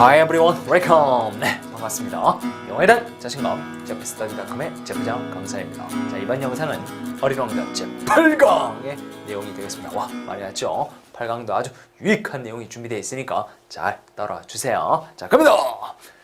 Hi everyone, welcome. 네, 반갑습니다. 영어에 대한 자신감, 제프스터디닷컴의 제프장 강사입니다. 자, 이번 영상은 어리광자 제8강의 내용이 되겠습니다. 와, 많이 왔죠? 8강도 아주 유익한 내용이 준비되어 있으니까 잘 따라와 주세요. 자, 갑니다.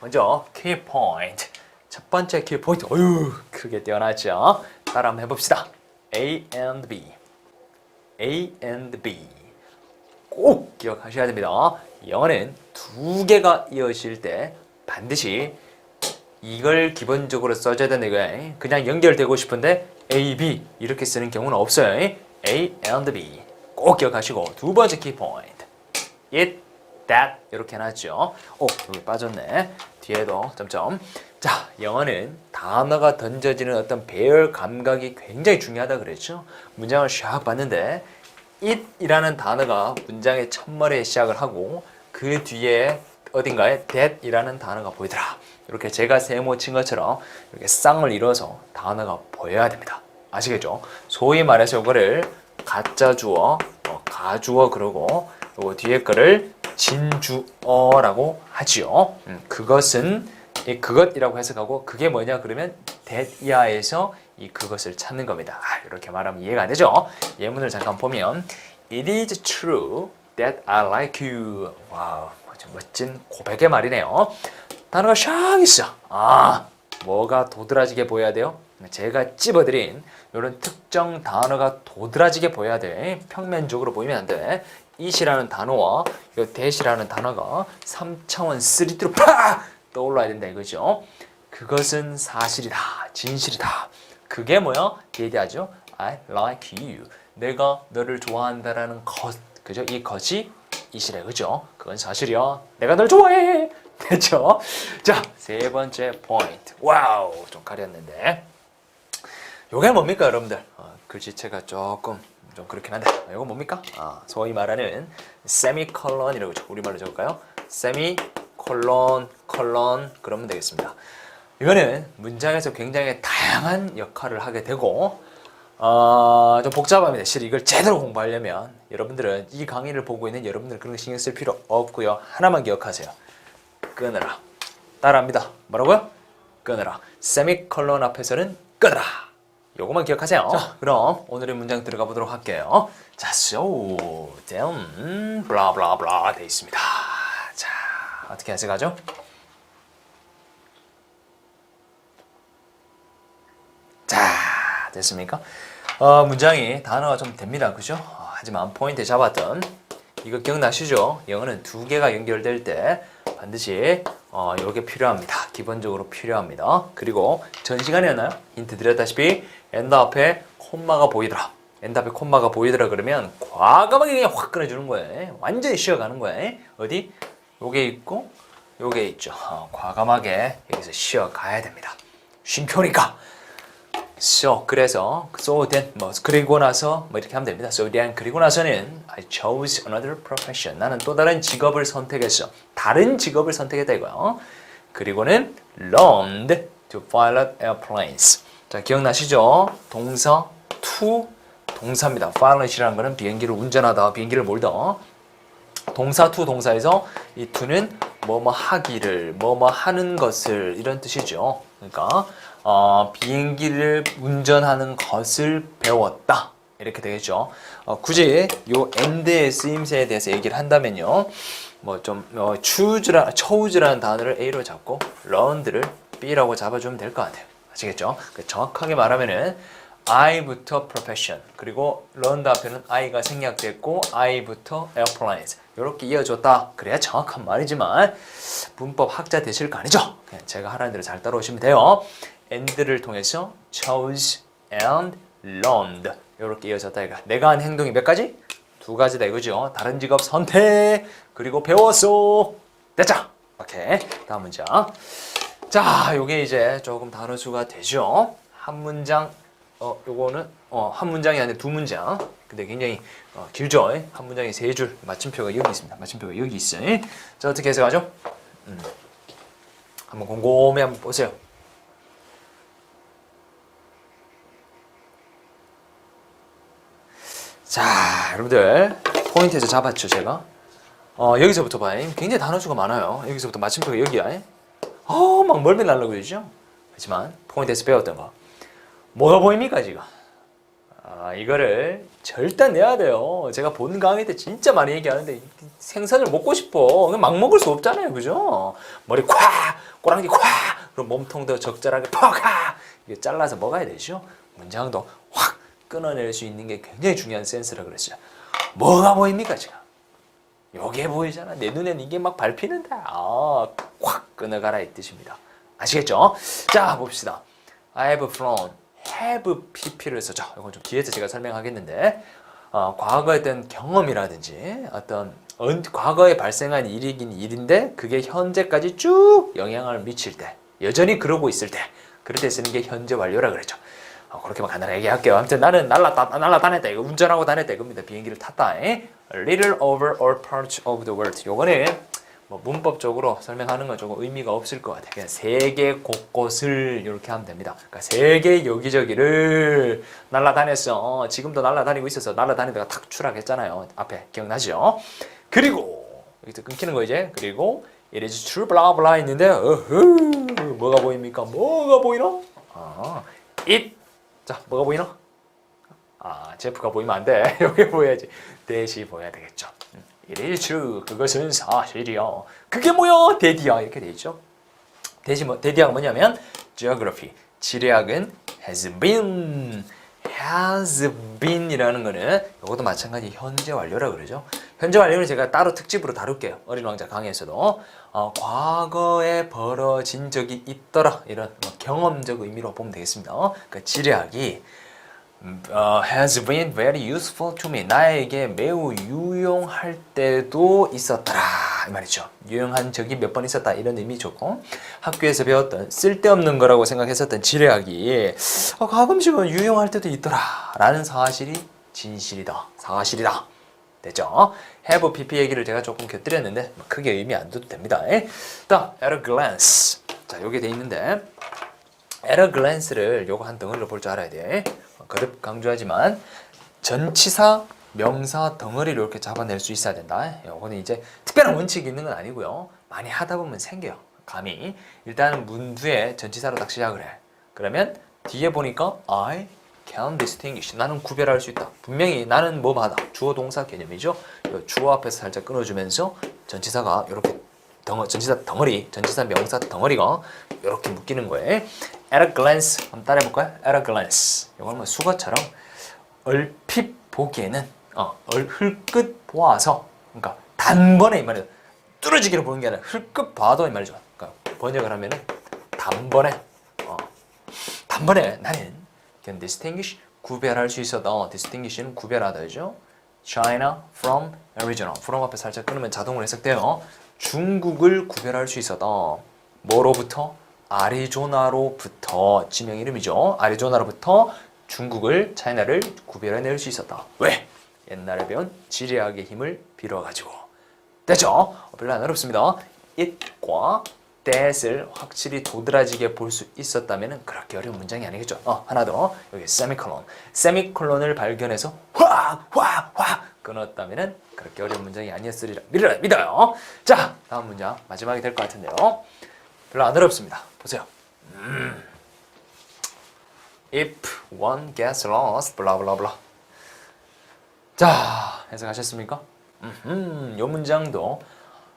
먼저 key point. 첫 번째 key point. 어유, 크게 뛰어났죠? 따라 한번 해봅시다. A and B. A and B. 꼭 기억하셔야 됩니다. 영어는 두 개가 이어질 때 반드시 이걸 기본적으로 써줘야 되는 거예요. 그냥 연결되고 싶은데 A, B 이렇게 쓰는 경우는 없어요. A and B 꼭 기억하시고 두 번째 키 포인트 it, that 이렇게 해놨죠. 오 여기 빠졌네. 뒤에도 점점. 자 영어는 단어가 던져지는 어떤 배열 감각이 굉장히 중요하다 그랬죠. 문장을 샥 봤는데 it이라는 단어가 문장의 첫머리에 시작을 하고 그 뒤에 어딘가에 that이라는 단어가 보이더라. 이렇게 제가 세모 친 것처럼 이렇게 쌍을 이뤄서 단어가 보여야 됩니다. 아시겠죠? 소위 말해서 이거를 가짜 주어, 어, 가주어 그러고 요 뒤에 거를 진주어라고 하지요. 음, 그것은 이 그것이라고 해석하고 그게 뭐냐 그러면 that 이하에서 이 그것을 찾는 겁니다. 아, 이렇게 말하면 이해가 안 되죠? 예문을 잠깐 보면 It is true that I like you. 아주 멋진 고백의 말이네요. 단어가 샥 있어. 아, 뭐가 도드라지게 보여야 돼요? 제가 찝어드린 이런 특정 단어가 도드라지게 보여야 돼. 평면적으로 보이면 안 돼. it이라는 단어와 이 that이라는 단어가 3차원 3D로 팍 떠올라야 된다 이거죠. 그것은 사실이다. 진실이다. 그게 뭐야? 얘기하죠. I like you. 내가 너를 좋아한다라는 것. 그죠? 이 것이 이시래. 그죠? 그건 사실이야. 내가 널 좋아해. 됐죠? 자, 세 번째 포인트. 와우. 좀 가렸는데. 요게 뭡니까, 여러분들? 어, 글씨체가 조금 좀 그렇긴 한데. 아, 요거 뭡니까? 아, 소위 말하는 세미컬런이라고 죠 우리말로 적을까요? 세미콜론, 컬런 그러면 되겠습니다. 이거는 문장에서 굉장히 다양한 역할을 하게 되고 어, 좀 복잡합니다. 실은 이걸 제대로 공부하려면 여러분들은 이 강의를 보고 있는 여러분들 그런 거 신경 쓸 필요 없고요. 하나만 기억하세요. 끊으라. 따라합니다. 뭐라고요? 끊으라. 세미컬론 앞에서는 끊으라. 요거만 기억하세요. 자, 그럼 오늘의 문장 들어가 보도록 할게요. 자, so, blah, blah 돼 있습니다. 자, 어떻게 해석하죠? 자, 됐습니까? 어, 문장이 단어가 좀 됩니다. 그죠? 어, 하지만 포인트 잡았던 이거 기억나시죠? 영어는 두 개가 연결될 때 반드시 어, 요게 필요합니다. 기본적으로 필요합니다. 그리고 전 시간이었나요? 힌트 드렸다시피 엔드 앞에 콤마가 보이더라. 엔드 앞에 콤마가 보이더라 그러면 과감하게 그냥 확 끊어주는 거예요. 완전히 쉬어가는 거예요. 어디? 요게 있고 요게 있죠. 어, 과감하게 여기서 쉬어가야 됩니다. 쉼표니까. So 그래서 so then 뭐 그리고 나서 뭐 이렇게 하면 됩니다. So then 그리고 나서는 I chose another profession. 나는 또 다른 직업을 선택했어. 다른 직업을 선택했다 이거요. 그리고는 learned to pilot airplanes. 자 기억나시죠? 동사 to 동사입니다. pilot이라는 거는 비행기를 운전하다, 비행기를 몰다. 동사 to 동사에서 이 to는 뭐뭐 하기를, 뭐뭐 하는 것을 이런 뜻이죠. 그러니까 어, 비행기를 운전하는 것을 배웠다. 이렇게 되겠죠. 어, 굳이 요 end의 쓰임새에 대해서 얘기를 한다면요. 뭐좀 어, choose라, choose라는 단어를 A로 잡고 learned를 B라고 잡아주면 될 것 같아요. 아시겠죠? 그 정확하게 말하면은 I부터 profession 그리고 learned 앞에는 I가 생략됐고 I부터 airplanes 이렇게 이어줬다. 그래야 정확한 말이지만 문법 학자 되실 거 아니죠? 제가 하라는 대로 잘 따라오시면 돼요. And를 통해서 chose and learned 이렇게 이어졌다 이거. 내가 한 행동이 몇 가지? 두 가지다 이거죠. 다른 직업 선택 그리고 배웠어. 됐죠? 오케이. 다음 문장. 자, 요게 이제 조금 단어 수가 되죠. 한 문장 어 요거는 어 한 문장이 아니라 두 문장. 근데 굉장히 어, 길죠. 한 문장에 세줄 맞춤표가 여기 있습니다. 맞춤표가 여기 있어요. 자, 어떻게 해석하죠? 음. 한번 곰곰이 한번 보세요. 자, 여러분들 포인트에서 잡았죠, 제가. 어, 여기서부터 봐요. 굉장히 단어수가 많아요. 여기서부터 마침표가 여기야. 어, 막 멀미 날라고 그러죠? 하지만 포인트에서 배웠던 거. 뭐가 보입니까, 지금? 아, 이거를 절대 내야 돼요. 제가 본 강의 때 진짜 많이 얘기하는데 생선을 먹고 싶어. 막 먹을 수 없잖아요. 그죠? 머리 콱! 꼬랑지 콱! 그럼 몸통도 적절하게 퍽! 이게 잘라서 먹어야 되죠. 문장도 확 끊어낼 수 있는 게 굉장히 중요한 센스라 그랬죠. 뭐가 보입니까, 지금? 요게 보이잖아. 내 눈엔 이게 막 밟히는데, 아, 확 끊어가라 이 뜻입니다. 아시겠죠? 자, 봅시다. I have flown, have pp를 쓰죠. 이건 좀 뒤에서 제가 설명하겠는데, 어, 과거에 어떤 경험이라든지 어떤 언- 과거에 발생한 일이긴 일인데 그게 현재까지 쭉 영향을 미칠 때, 여전히 그러고 있을 때, 그럴 때 쓰는 게 현재 완료라 그랬죠. 어, 그렇게만 간단하게 얘기할게요. 아무튼 나는 날라다, 날라다녔다. 이거 운전하고 다녔다. 이겁니다. 비행기를 탔다. 에? A little over all parts of the world. 요거는 뭐 문법적으로 설명하는 건 조금 의미가 없을 것 같아요. 그냥 세계 곳곳을 이렇게 하면 됩니다. 그러니까 세계 여기저기를 날라다녔어. 어, 지금도 날라다니고 있어서 날라다니다가 탁 추락했잖아요. 앞에 기억나죠? 그리고 여기서 끊기는 거 이제. 그리고 it is true blah blah 있는데 어흐, 뭐가 보입니까? 뭐가 보이나? 아, it 자, 뭐가 보이나? 아, 제프가 보이면 안 돼. 여기 보여야지. 대시 보여야 되겠죠. 음, is true. 그것은 사실이야. 그게 뭐야? 대디야. 이렇게 돼 있죠. 대시 뭐, 대디아가 뭐냐면 geography. 지리학은 has been. has been이라는 거는 이것도 마찬가지 현재 완료라 그러죠. 현재 완료는 제가 따로 특집으로 다룰게요. 어린 왕자 강의에서도 어, 과거에 벌어진 적이 있더라 이런 뭐 경험적 의미로 보면 되겠습니다. 그러니까 지리학이 어, has been very useful to me. 나에게 매우 유용할 때도 있었더라. 이 말이죠. 유용한 적이 몇 번 있었다. 이런 의미 좋고 학교에서 배웠던 쓸데없는 거라고 생각했었던 지뢰학이 어, 가끔씩은 유용할 때도 있더라. 라는 사실이 진실이다. 사실이다. 됐죠? have pp 얘기를 제가 조금 곁들였는데 뭐 크게 의미 안 둬도 됩니다. 에? 다음 at a glance. 자, 요게 돼 있는데 at a glance를 요거 한 덩어리로 볼 줄 알아야 돼. 어, 거듭 강조하지만 전치사, 명사 덩어리를 이렇게 잡아낼 수 있어야 된다. 요거는 이제 특별한 원칙이 있는 건 아니고요. 많이 하다 보면 생겨요. 감이. 일단 문두에 전치사로 딱 시작을 해. 그러면 뒤에 보니까 I can distinguish. 나는 구별할 수 있다. 분명히 나는 뭐 받아. 주어 동사 개념이죠. 요 주어 앞에서 살짝 끊어주면서 전치사가 이렇게 덩어, 전치사 덩어리, 전치사 명사 덩어리가 이렇게 묶이는 거예요. At a glance, 한번 따라해 볼까요? At a glance. 이걸 뭐 수거처럼 얼핏 보기에는 어, 얼, 흘끗 보아서, 그러니까 단번에 이 말이죠. 뚫어지기로 보는 게 아니라 흘끗 봐도 이 말이죠. 그러니까 번역을 하면은 단번에, 어, 단번에 나는 can distinguish 구별할 수 있었다. 어, distinguish는 구별하다죠. China from original. from 앞에 살짝 끊으면 자동으로 해석돼요. 중국을 구별할 수 있었다. 뭐로부터? 아리조나로부터 지명 이름이죠. 아리조나로부터 중국을 차이나를 구별해낼 수 있었다. 왜? 옛날에 배운 지리학의 힘을 빌어가지고? 어, 별로 안 어렵습니다. it과 that을 확실히 도드라지게 볼 수 있었다면 그렇게 어려운 문장이 아니겠죠. 어, 하나 더 여기 세미콜론 세미콜론을 발견해서 확 확 확 끊었다면 그렇게 어려운 문장이 아니었으리라 믿어요. 믿어요. 자 다음 문장 마지막이 될 것 같은데요. 별로 안 어렵습니다. 보세요. 음. If one gets lost, blah. 자 해석하셨습니까? 음, 요 문장도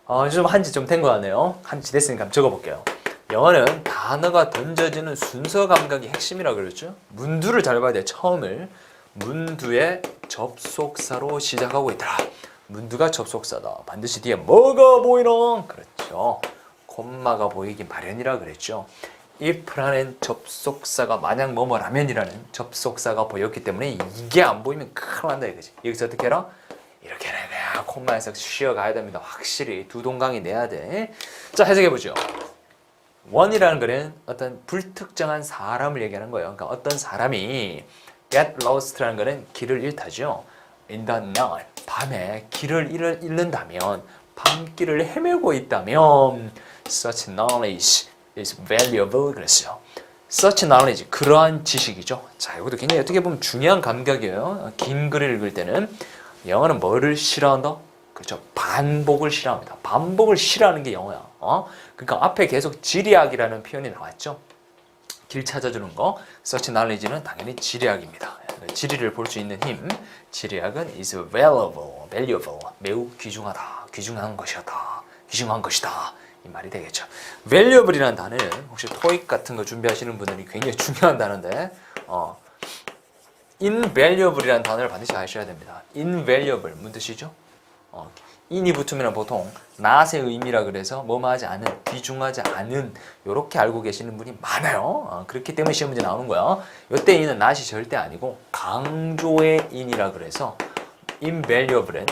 어, 좀 한지 좀된것 같네요. 한지 됐으니까 적어볼게요. 영어는 단어가 던져지는 순서 감각이 핵심이라 그랬죠. 문두를 잘 봐야 돼. 처음을 문두의 접속사로 시작하고 있더라. 문두가 접속사다. 반드시 뒤에 뭐가 보이노? 그렇죠. 콤마가 보이기 마련이라 그랬죠. if라는 접속사가 만약 뭐뭐라면이라는 접속사가 보였기 때문에 이게 안 보이면 큰일 난다 이거지. 여기서 어떻게 해라? 이렇게 해야 콤마에서 쉬어가야 됩니다. 확실히 두 동강이 내야 돼. 자 해석해 보죠. 원이라는 거는 어떤 불특정한 사람을 얘기하는 거예요. 그러니까 어떤 사람이 get lost라는 거는 길을 잃다죠. In the night 밤에 길을 잃, 잃는다면 밤길을 헤매고 있다면 such knowledge is valuable 그랬어요. such knowledge 그러한 지식이죠. 자 이것도 굉장히 어떻게 보면 중요한 감각이에요. 긴 글을 읽을 때는 영어는 뭐를 싫어한다? 그렇죠. 반복을 싫어합니다. 반복을 싫어하는 게 영어야. 어? 그러니까 앞에 계속 지리학이라는 표현이 나왔죠. 길 찾아주는 거, search knowledge는 당연히 지리학입니다. 지리를 볼 수 있는 힘, 지리학은 is valuable, valuable, 매우 귀중하다, 귀중한 것이었다, 귀중한 것이다. 이 말이 되겠죠. valuable이라는 단어는 혹시 토익 같은 거 준비하시는 분들이 굉장히 중요한 단어인데, 어, invaluable이라는 단어를 반드시 아셔야 됩니다. invaluable 무슨 뜻이죠? 어, in이 붙으면 보통 not의 의미라 그래서 뭐뭐하지 않은, 귀중하지 않은 이렇게 알고 계시는 분이 많아요. 어, 그렇기 때문에 시험 문제 나오는 거야. 이때 in은 not이 절대 아니고 강조의 in이라 그래서 invaluable은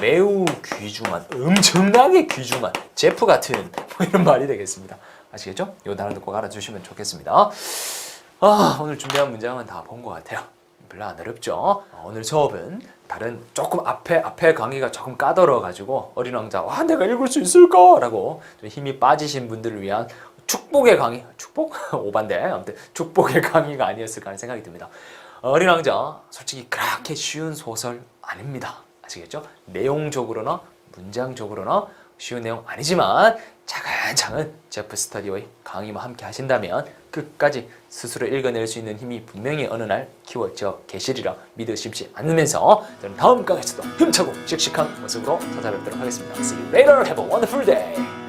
매우 귀중한, 엄청나게 귀중한 제프 같은 뭐 이런 말이 되겠습니다. 아시겠죠? 이 단어도 꼭 알아주시면 좋겠습니다. 아, 오늘 준비한 문장은 다 본 것 같아요. 별로 안 어렵죠? 어, 오늘 수업은 다른 조금 앞에 앞에 강의가 조금 까다로워 가지고 어린 왕자 와 내가 읽을 수 있을까라고 좀 힘이 빠지신 분들을 위한 축복의 강의 축복 오반데 아무튼 축복의 강의가 아니었을까 하는 생각이 듭니다. 어린 왕자 솔직히 그렇게 쉬운 소설 아닙니다. 아시겠죠? 내용적으로나 문장적으로나 쉬운 내용 아니지만 차 근차근 제프 스터디의 강의와 함께 하신다면 끝까지 스스로 읽어낼 수 있는 힘이 분명히 어느 날 키워져 계시리라 믿으십시 않으면서 저는 다음 강의에서도 힘차고 씩씩한 모습으로 찾아뵙도록 하겠습니다. See you later. Have a wonderful day.